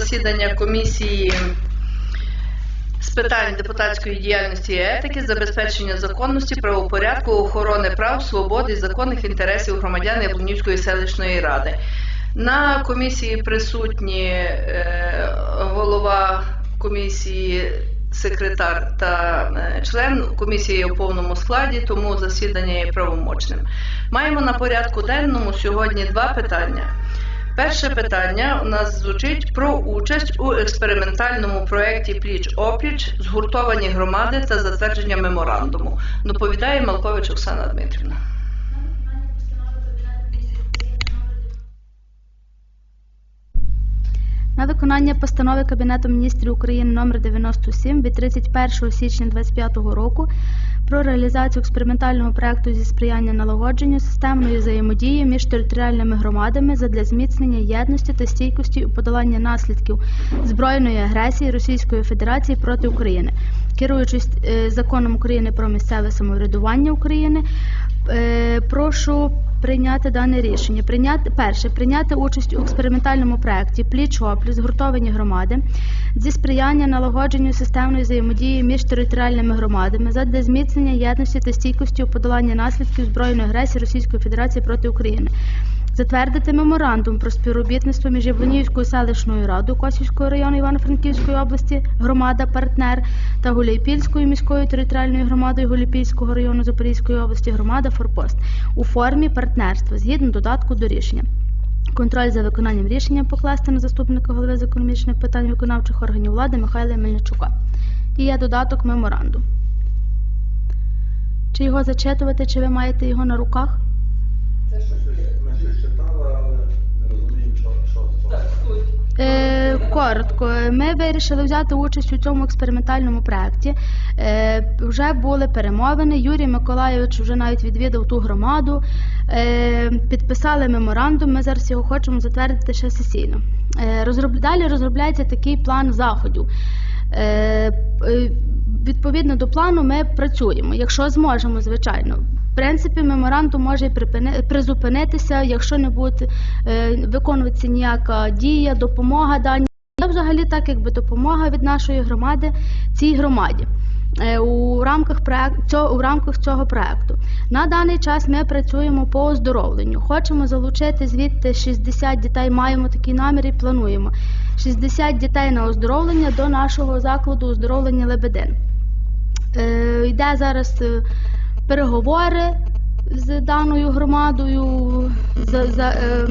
засідання комісії з питань депутатської діяльності і етики, забезпечення законності, правопорядку, охорони прав, свободи і законних інтересів громадян Яблунівської селищної ради. На комісії присутні е, голова комісії, секретар та е, член комісії у повному складі, тому засідання є правомочним. Маємо на порядку денному сьогодні два питання. Перше питання у нас звучить про участь у експериментальному проєкті Пліч опліч згуртовані громади та затвердження меморандуму. Доповідає Малкович Оксана Дмитрівна. На виконання постанови Кабінету міністрів України номер 97 від 31 січня 2025 року про реалізацію експериментального проекту зі сприяння налагодженню системної взаємодії між територіальними громадами задля зміцнення єдності та стійкості у подолання наслідків збройної агресії Російської Федерації проти України, керуючись е, законом України про місцеве самоврядування України, е, прошу прийняти дане рішення. Прийняти перше прийняти участь у експериментальному проєкті пліч опліч згуртовані громади зі сприяння налагодженню системної взаємодії між територіальними громадами задля зміцнення єдності та стійкості у подолання наслідків збройної агресії Російської Федерації проти України. Затвердити меморандум про співробітництво між Яблонівською селищною радою Косівського району Івано-Франківської області, громада партнер та Гуляйпільською міською територіальною громадою Гуляйпільського району Запорізької області, громада Форпост у формі партнерства згідно додатку до рішення. Контроль за виконанням рішення покласти на заступника голови з економічних питань виконавчих органів влади Михайла Мельничука. І є додаток меморанду. Чи його зачитувати, чи ви маєте його на руках? Це щось коротко, ми вирішили взяти участь у цьому експериментальному проєкті. Е, вже були перемовини. Юрій Миколайович вже навіть відвідав ту громаду. Е, підписали меморандум. Ми зараз його хочемо затвердити ще сесійно. Е, розроб... Далі розробляється такий план заходів. Е, е, відповідно до плану ми працюємо, якщо зможемо, звичайно. В принципі, меморандум може і призупинитися, якщо не буде е, виконуватися ніяка дія, допомога даній. Це взагалі так, якби допомога від нашої громади цій громаді. е, У рамках проект цього у рамках цього проекту на даний час ми працюємо по оздоровленню. Хочемо залучити звідти 60 дітей. Маємо такий намір і плануємо 60 дітей на оздоровлення до нашого закладу оздоровлення Лебедин. Е, йде зараз е, переговори з даною громадою, за, за, е,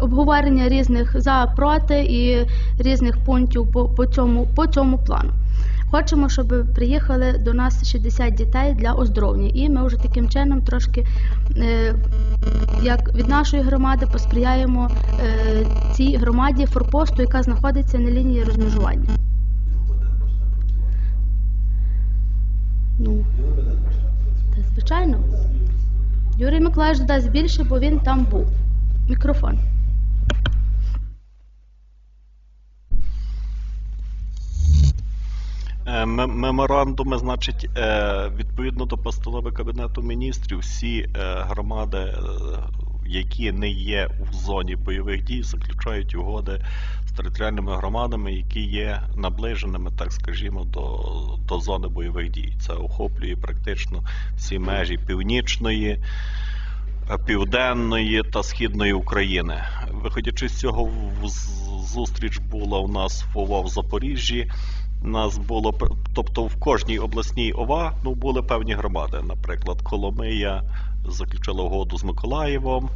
обговорення різних за проти і різних пунктів по, по, цьому, по цьому плану. Хочемо, щоб приїхали до нас 60 дітей для оздоровлення. І ми вже таким чином трошки, е, як від нашої громади, посприяємо е, цій громаді форпосту, яка знаходиться на лінії розмежування. Ну, та, звичайно. Юрій Миколаївич додасть більше, бо він там був. Мікрофон. Е, Меморандуми, значить, е, відповідно до постанови Кабінету міністрів, всі е, громади, які не є в зоні бойових дій, заключають угоди територіальними громадами, які є наближеними, так скажімо, до, до зони бойових дій. Це охоплює практично всі межі північної. Південної та східної України. Виходячи з цього, зустріч була у нас в ОВА в Запоріжжі. Нас було тобто в кожній обласній ОВА ну, були певні громади. Наприклад, Коломия заключила угоду з Миколаєвом.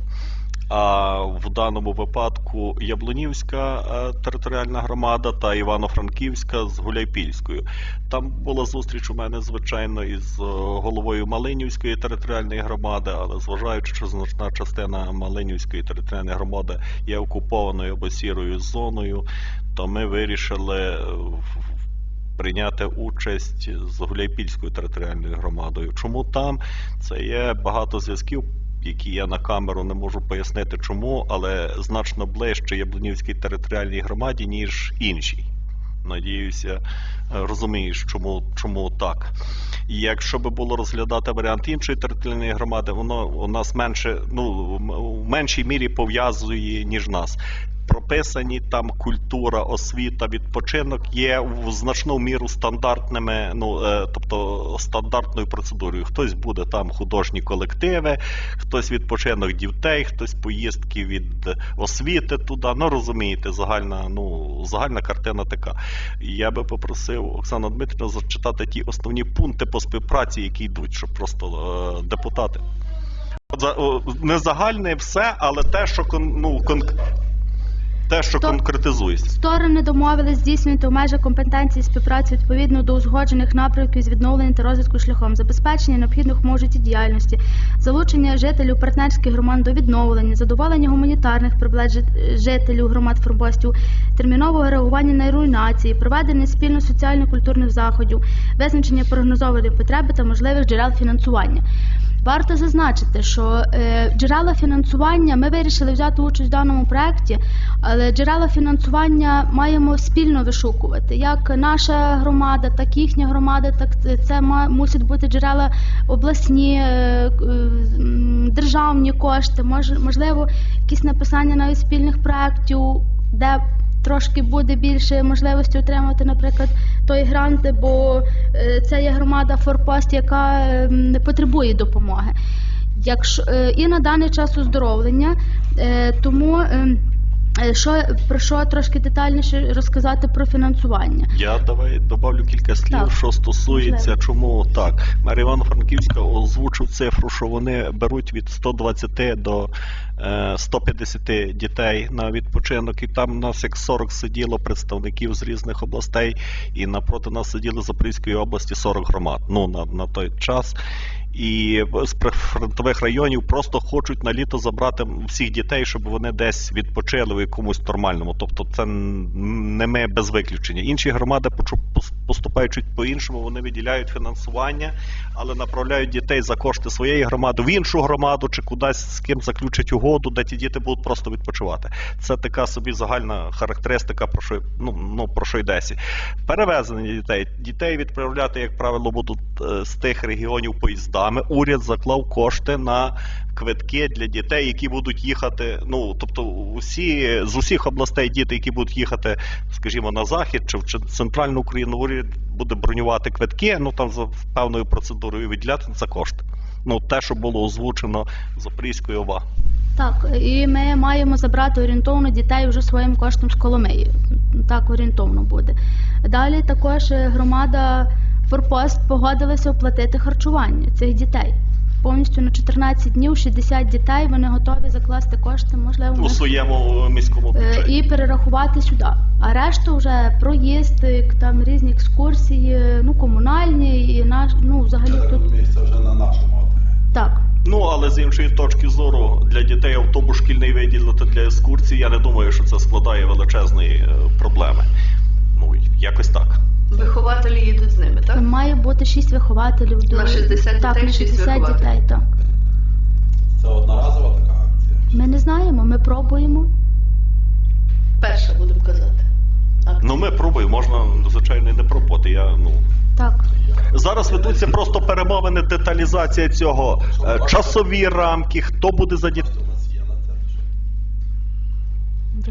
А в даному випадку Яблунівська е, територіальна громада та Івано-Франківська з Гуляйпільською. Там була зустріч у мене, звичайно, із е, головою Малинівської територіальної громади, але зважаючи, що значна частина Малинівської територіальної громади є окупованою або сірою зоною, то ми вирішили е, прийняти участь з Гуляйпільською територіальною громадою. Чому там? Це є багато зв'язків, які я на камеру не можу пояснити чому, але значно ближче Яблунівській територіальній громаді, ніж іншій. Надіюся, розумієш, чому, чому так. І якщо би було розглядати варіант іншої територіальної громади, воно у нас менше, ну, в меншій мірі пов'язує, ніж нас. Прописані там культура, освіта, відпочинок є в значну міру стандартними, ну е, тобто стандартною процедурою. Хтось буде там художні колективи, хтось відпочинок дітей, хтось поїздки від освіти туди. Ну розумієте, загальна, ну загальна картина така. Я би попросив Оксану Дмитрівну зачитати ті основні пункти по співпраці, які йдуть, щоб просто е, депутати. Не загальне все, але те, що ну, кон, те, що конкретизується. Сторони домовились здійснювати в межах компетенції співпраці відповідно до узгоджених напрямків з відновлення та розвитку шляхом забезпечення необхідних умов життєдіяльності, залучення жителів партнерських громад до відновлення, задоволення гуманітарних проблем жителів громад форпостів, термінового реагування на руйнації, проведення спільно соціально-культурних заходів, визначення прогнозованої потреби та можливих джерел фінансування. Варто зазначити, що е, джерела фінансування ми вирішили взяти участь в даному проєкті, але джерела фінансування маємо спільно вишукувати. Як наша громада, так і їхня громада, так це- це мусять бути джерела обласні, е, е, державні кошти, мож, можливо, якісь написання навіть спільних проєктів, де трошки буде більше можливості отримати, наприклад, той грант, бо е, це є громада Форпост, яка е, м, потребує допомоги. Якщо е, і на даний час оздоровлення, е, тому е, е, що про що трошки детальніше розказати про фінансування. Я давай добавлю кілька слів, Так. що стосується, Можливо. чому так. Мер Івано-Франківська озвучив цифру, що вони беруть від 120 до 150 дітей на відпочинок. І там у нас як 40 сиділо представників з різних областей, і напроти нас сиділи Запорізької області 40 громад. Ну на, на той час. І з прифронтових районів просто хочуть на літо забрати всіх дітей, щоб вони десь відпочили в якомусь нормальному. Тобто це не ми без виключення. Інші громади поступають чуть по-іншому, вони виділяють фінансування, але направляють дітей за кошти своєї громади в іншу громаду чи кудись з ким заключать угоду, де ті діти будуть просто відпочивати. Це така собі загальна характеристика, про що ну, ну про що йдеться. Перевезення дітей. Дітей відправляти, як правило, будуть е, з тих регіонів поїздами. Уряд заклав кошти на квитки для дітей, які будуть їхати. Ну тобто, усі з усіх областей діти, які будуть їхати, скажімо, на захід чи в центральну Україну, уряд буде бронювати квитки. Ну там за певною процедурою виділяти за кошти. Ну те, що було озвучено Запорізькою ОВА. Так, і ми маємо забрати орієнтовно дітей вже своїм коштом з Коломиї. Так орієнтовно буде. Далі також е, громада Форпост погодилася оплатити харчування цих дітей. Повністю на 14 днів 60 дітей вони готові закласти кошти, можливо, у своєму міському е, бюджеті. і перерахувати сюди. А решту вже проїзд, е, там різні екскурсії, ну комунальні і наш, ну взагалі тут розумію, це вже на нашому так. Ну, але з іншої точки зору, для дітей автобус шкільний виділити для екскурсій, я не думаю, що це складає величезної е, проблеми. Ну, якось так. Вихователі їдуть з ними, так? Має бути 6 вихователів до На 60 так, дітей на шість 60 вихователів. дітей, так. Це одноразова така акція. Ми не знаємо, ми пробуємо. Перша будемо казати. Акція. Ну, ми пробуємо, можна, звичайно, і не пробувати. Я, ну... Так. Зараз ведуться просто перемовини, деталізація цього, е, часові рамки, хто буде за дітей.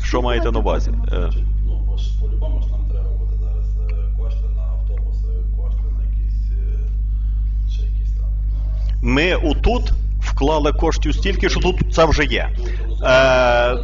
Що? Маєте на увазі? Е, Ну, бо ж по-любому ж нам треба буде зараз е, кошти на автобуси, кошти на якісь ще якісь там. Ми отут вклали коштів стільки, що тут це вже є. Е,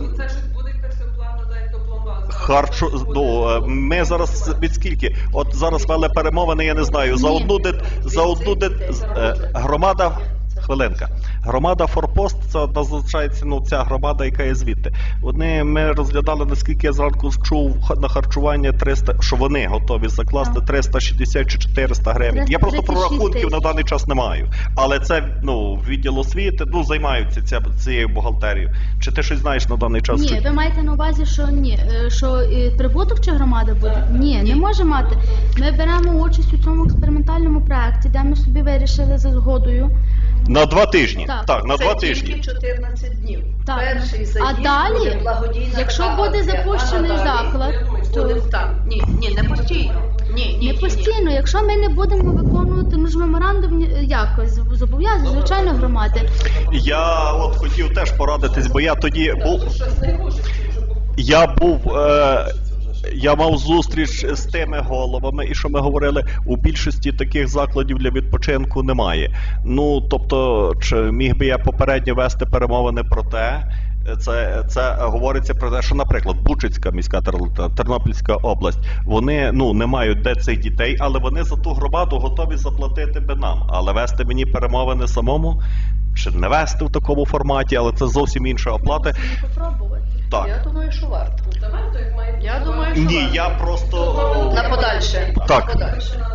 Харчо, ну, е, ми зараз від скільки? От зараз вели перемовини, я не знаю. За одну дит, за одну дит, е, громада. Хвилинка. Громада Форпост це назначається ну, ця громада, яка є звідти. Вони ми розглядали, наскільки я зранку чув на харчування 300, що вони готові закласти Так. 360 чи 400 гривень. Я просто 336 прорахунків на даний час не маю. Але це ну відділ освіти ну займаються ця, цією бухгалтерією. Чи ти щось знаєш на даний час? Ні, Чи- ви маєте на увазі, що ні, е, що прибуток чи громада буде? Ні, не може мати. Ми беремо участь у цьому експериментальному проєкті, де ми собі вирішили за згодою. На два тижні. Так. Так, на Це два тільки тижні. 14 днів. Так. Перший А далі, буде благодійна якщо буде запущений а заклад, то там. Ні, ні, не постійно. Ні, ні, ні, не ні. постійно, якщо ми не будемо виконувати ну ж меморандум якось зобов'язані, звичайно, громади. Я от хотів теж порадитись, бо я тоді був. Я був. Е, я мав зустріч з тими головами, і що ми говорили, у більшості таких закладів для відпочинку немає. Ну тобто, чи міг би я попередньо вести перемовини про те? Це, це говориться про те, що, наприклад, Бучицька міська Тер- Тернопільська область, вони ну не мають де цих дітей, але вони за ту громаду готові заплатити би нам. Але вести мені перемовини самому чи не вести в такому форматі, але це зовсім інша оплата. Попробувати. Так. Я думаю, що варто. Давайте, Я думаю, що Ні, я просто На подальше. Так. На подальше.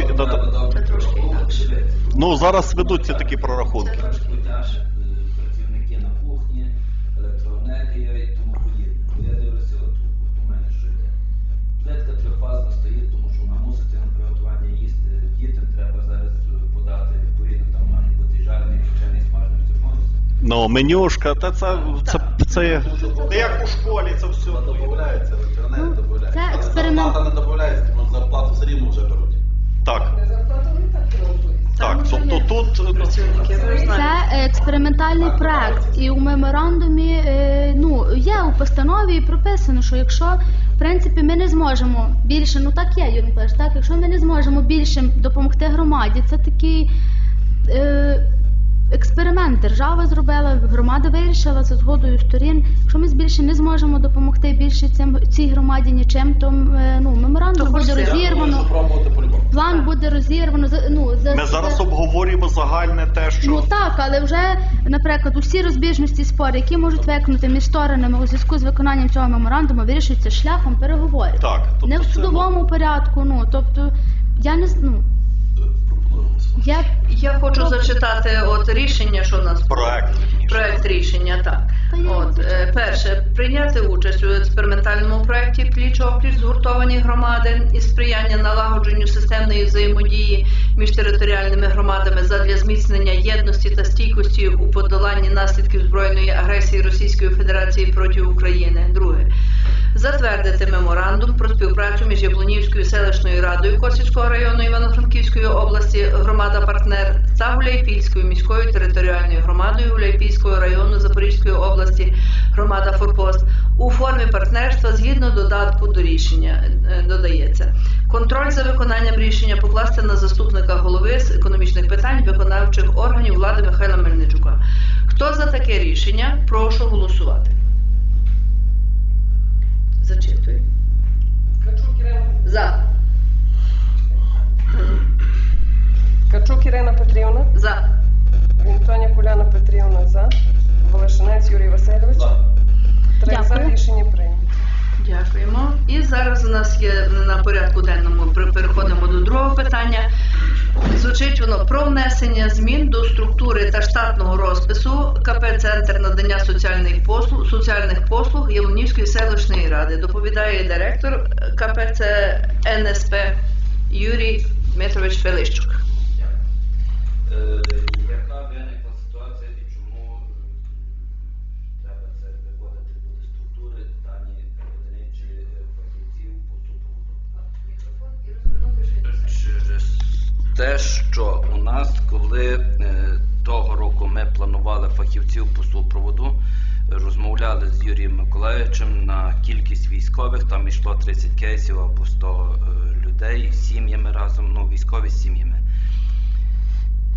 Інакше. Треба Це трошки інакше. Ну зараз ведуться такі прорахунки. Трошки тяжче е, працівники на кухні, електроенергія і тому подібне. Бо я дивлюся, от у- мене що йде. Плитка трьохфазна стоїть, тому що вона мусить на приготування їсти. Дітям треба зараз е, подати, відповідно, там має бути жарений, печений, смажений, все повністю. Ну, менюшка, та це, це, це, є- це як у школі, це все. Вона додається, ветеринар Ну, додається. це експеримент. Зарплата не додається, тому зарплату все рівно вже беруть. Так, так Тобто тут ну, працівники, Це е, експериментальний проект, і у меморандумі е, ну є у постанові прописано, що якщо в принципі ми не зможемо більше, ну так є, Юрій Миколаївич, так, якщо ми не зможемо більше допомогти громаді, це такий е, експеримент. Держава зробила, громада вирішила за згодою сторін. Якщо ми більше не зможемо допомогти більше цим цій громаді нічим, то е, ну меморандум То буде це. Що розірвано. План буде розірвано. за- Ну за ми зараз обговорюємо загальне те, що Ну так, але вже, наприклад, усі розбіжності спори, які можуть виникнути між сторонами у зв'язку з виконанням цього меморандуму, вирішуються шляхом переговорів. так. Тобто не в це, судовому порядку. Ну тобто, я не ну, Пропоную я Я хочу зачитати от рішення, що у нас Проект. проект рішення. Так от е, перше прийняти участь у експериментальному проєкті пліч опліч згуртовані громади і сприяння налагодженню системної взаємодії між територіальними громадами задля зміцнення єдності та стійкості у подоланні наслідків збройної агресії Російської Федерації проти України. Друге. Затвердити меморандум про співпрацю між Яблунівською селищною радою Косівського району Івано-Франківської області, громада партнер та Гуляйпільською міською територіальною громадою Гуляйпільського району Запорізької області, громада Форпост у формі партнерства згідно додатку до рішення е, додається. Контроль за виконанням рішення покласти на заступника голови з економічних питань виконавчих органів влади Михайла Мельничука. Хто за таке рішення? Прошу голосувати. Зачитуй. Качук Ірина, За. Качук Ірина Петрівна, За. Вінтоня Поляна Петрівна за, Волошинець Юрій Васильович. За. Три за Дякую. рішення прийнято. Дякуємо. І зараз у нас є на порядку денному переходимо до другого питання. Звучить воно про внесення змін до структури та штатного розпису КП Центр надання соціальних послуг соціальних послуг Єлонівської селищної ради. Доповідає директор КПЦ НСП Юрій Дмитрович Фелищук. Фахівців по супроводу, е, розмовляли з Юрієм Миколаївичем на кількість військових, там йшло 30 кейсів або 100 е, людей з сім'ями разом, ну військові з сім'ями.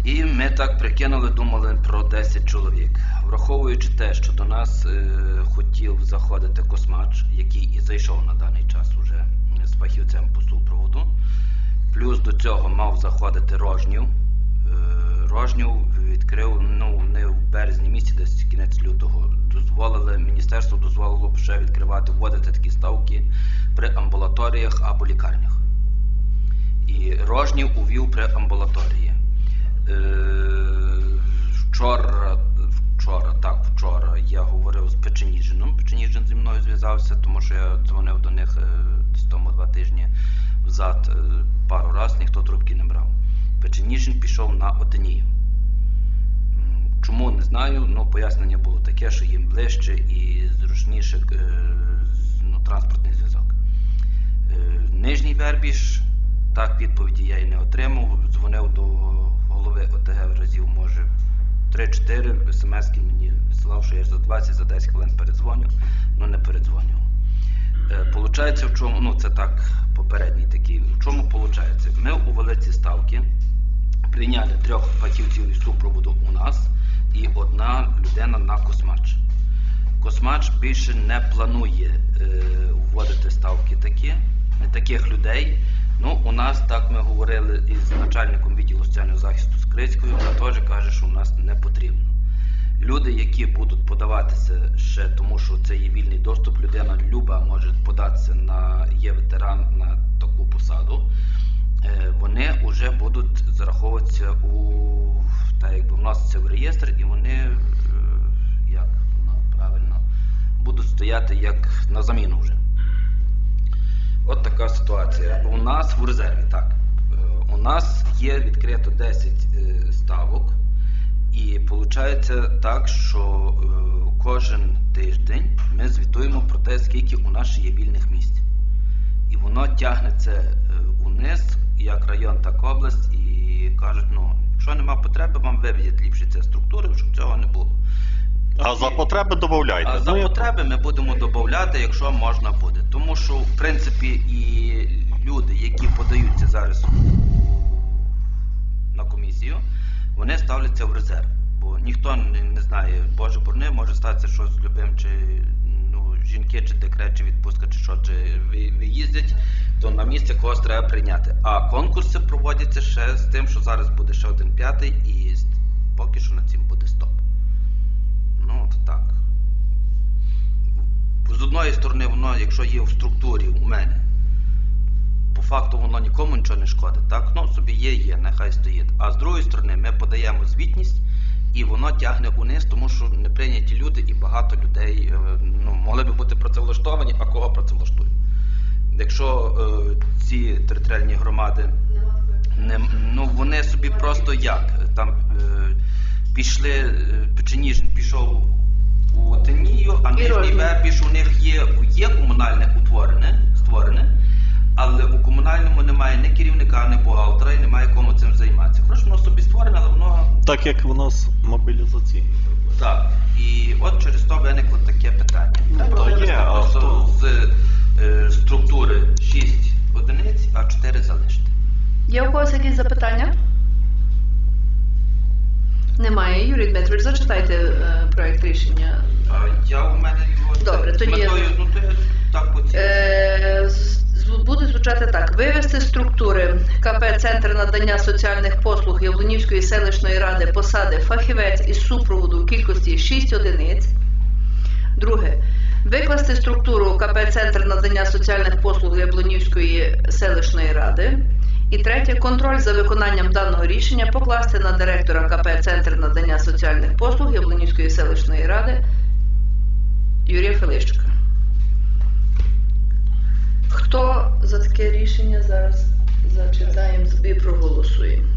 І ми так прикинули, думали про 10 чоловік. Враховуючи те, що до нас е, хотів заходити космач, який і зайшов на даний час уже з фахівцем по супроводу. Плюс до цього мав заходити Рожнів. Е, Рожнів відкрив ну, не в березні місяці, десь кінець лютого, дозволили, міністерство дозволило ще відкривати, вводити такі ставки при амбулаторіях або лікарнях. І Рожнів увів при амбулаторії. Е, Вчора, вчора, так, вчора я говорив з Печеніжином. Печеніжин зі мною зв'язався, тому що я дзвонив до них е, десь тому два тижні взад е, пару разів, ніхто трубки не брав. Печеніжин пішов на Отинію. Чому не знаю, ну пояснення було таке, що їм ближче і зручніше е, ну, транспортний зв'язок. Е, Нижній Вербіж, так відповіді я і не отримав. Дзвонив до голови ОТГ разів, може, 3-4 смс мені висилав, що я за 20 за 10 хвилин передзвоню, ну не передзвонював. Е, Получається, в чому, ну це так, попередній такий. В чому получається? Ми увели ці ставки, прийняли трьох фахівців із супроводу у нас і одна людина на космач. Космач більше не планує е, вводити ставки такі, таких людей. Ну, у нас так ми говорили із начальником відділу соціального захисту Скрицькою, вона теж каже, що у нас не потрібно. Люди, які будуть подаватися ще тому, що це є вільний доступ, людина люба може податися на є ветеран на таку посаду, е, вони вже будуть зараховуватися у так якби вноситься в реєстр, і вони е, як воно правильно будуть стояти як на заміну вже. От така ситуація. У нас в резерві, так. Е, У нас є відкрито 10 е, ставок, і виходить так, що кожен тиждень ми звітуємо про те, скільки у нас є вільних місць. І воно тягнеться униз, як район, так область, і кажуть, ну, якщо нема потреби, вам виведять ліпше ці структури, щоб цього не було. А за потреби додавайте. А за Ну, потреби ми будемо додати, якщо можна буде. Тому що, в принципі, і люди, які подаються зараз на комісію, вони ставляться в резерв. Бо ніхто не, знає, Боже борни, може статися щось з любим, чи ну, жінки, чи декрет, чи відпустка, чи що, чи ви- виїздять, то на місце когось треба прийняти. А конкурси проводяться ще з тим, що зараз буде ще один п'ятий, і поки що на цим буде стоп. Ну, от так. З одної сторони, воно, якщо є в структурі у мене, по факту воно нікому нічого не шкодить. Так, ну собі є, є, нехай стоїть. А з другої сторони, ми подаємо звітність, і воно тягне униз, тому що не прийняті люди і багато людей е, ну, могли би бути працевлаштовані, а кого працевлаштують. Якщо е, ці територіальні громади не, ну вони собі просто як там е, пішли, е, Печеніжин пішов у Тенію, а Нижній Рожнів. У них є, є комунальне утворене, створене, але у комунальному немає ні керівника, ні бухгалтера і немає кому цим займатися. Хорошо, воно собі створене, але воно Так як у нас мобілізаційні. так. І от через то виникло таке питання. Треба то є, а хто? з структури 6 одиниць, а 4 залишити. Є у когось якісь запитання? Немає. Юрій Дмитрович, зачитайте е, проект рішення. А я у мене його Добре, тоді метою, ну то я так по цій. Е, з- Буде звучати так: вивести структури КП Центр надання соціальних послуг Яблунівської селищної ради посади фахівець із супроводу в кількості 6 одиниць. Друге. Викласти структуру КП Центр надання соціальних послуг Яблунівської селищної ради. І третє. Контроль за виконанням даного рішення покласти на директора КП Центр надання соціальних послуг Яблунівської селищної ради Юрія Филищука. Хто за таке рішення зараз зачитаємо і проголосуємо?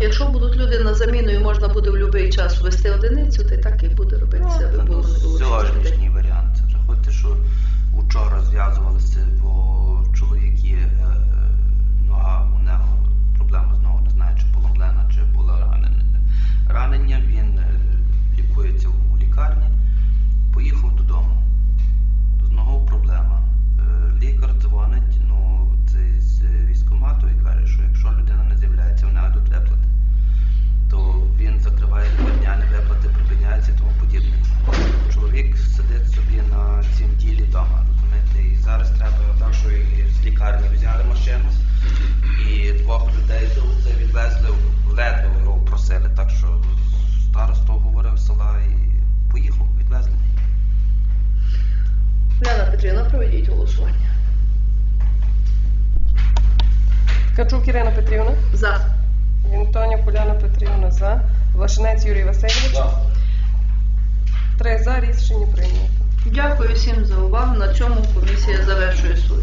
Якщо будуть люди на заміну і можна буде в будь-який час ввести одиницю, то так і буде робитися, Ну, було це було. сьогоднішній варіант. Вже що вчора зв'язувалися, бо чоловік є, е, нога у нього проблема знову, не знаю, чи поломлена, чи була ранена. ранення. Волошинець Юрій Васильович. Да. Три за рішення прийнято. Дякую всім за увагу. На цьому комісія завершує свою.